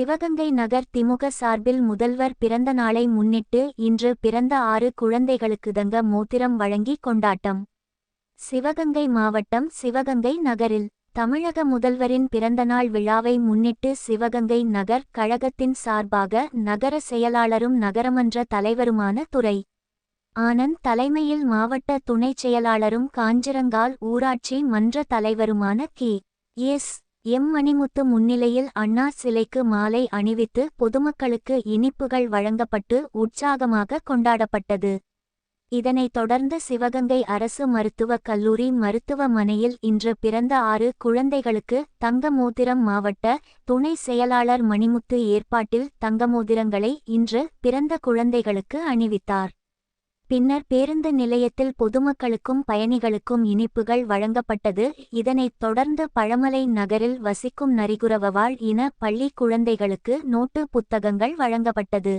சிவகங்கை நகர் திமுக சார்பில் முதல்வர் பிறந்த நாளை முன்னிட்டு இன்று பிறந்த ஆறு குழந்தைகளுக்கு தங்க மோதிரம் வழங்கி கொண்டாட்டம். சிவகங்கை மாவட்டம் சிவகங்கை நகரில் தமிழக முதல்வரின் பிறந்தநாள் விழாவை முன்னிட்டு சிவகங்கை நகர் கழகத்தின் சார்பாக நகர செயலாளரும் நகரமன்ற தலைவருமான துறை ஆனந்த் தலைமையில் மாவட்ட துணைச் செயலாளரும் காஞ்சிரங்கால் ஊராட்சி மன்ற தலைவருமான கி. எஸ். எம் மணிமுத்து முன்னிலையில் அண்ணா சிலைக்கு மாலை அணிவித்து பொதுமக்களுக்கு இனிப்புகள் வழங்கப்பட்டு உற்சாகமாக கொண்டாடப்பட்டது. இதனைத் தொடர்ந்து சிவகங்கை அரசு மருத்துவக் கல்லூரி மருத்துவமனையில் இன்று பிறந்த ஆறு குழந்தைகளுக்கு தங்கமோதிரம் மாவட்ட துணை செயலாளர் மணிமுத்து ஏற்பாட்டில் தங்கமோதிரங்களை இன்று பிறந்த குழந்தைகளுக்கு அணிவித்தார். பின்னர் பேருந்து நிலையத்தில் பொதுமக்களுக்கும் பயணிகளுக்கும் இனிப்புகள் வழங்கப்பட்டது. இதனைத் தொடர்ந்து பழமலை நகரில் வசிக்கும் நரிகுறவவாள் இன பள்ளி குழந்தைகளுக்கு நோட்டு புத்தகங்கள் வழங்கப்பட்டது.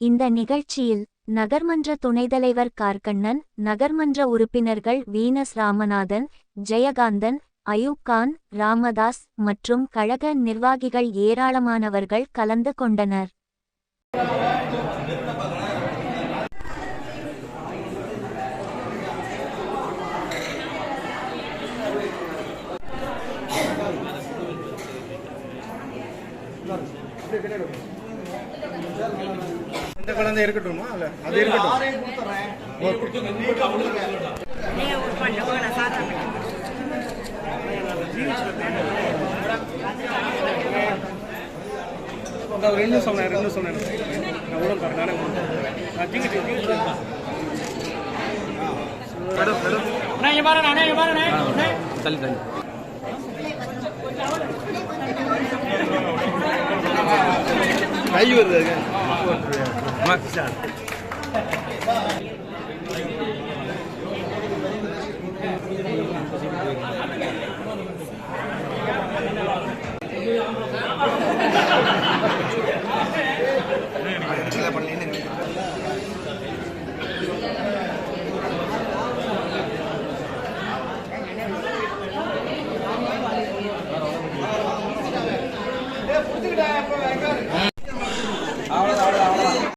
இந்த நிகழ்ச்சியில் நகர்மன்ற துணைத்தலைவர் கார்கண்ணன் நகர்மன்ற உறுப்பினர்கள் வீனஸ் ராமநாதன் ஜெயகாந்தன் அயூப்கான் ராமதாஸ் மற்றும் கழக நிர்வாகிகள் ஏராளமானவர்கள் கலந்து கொண்டனர். இந்த குழந்தை இருக்கட்டுமா? இல்ல அது இருக்கட்டும். ரெண்டு சொன்னேன் ரெண்டு சொன்னேன் நான் பாரு நானே உள்ள நான் ஜிங்கி ஜிங்கி மேடம் மேடம். அண்ணா இங்க பாருண்ணா அண்ணா இங்க பாருண்ணா. தள்ளி தள்ளி. கை வருது.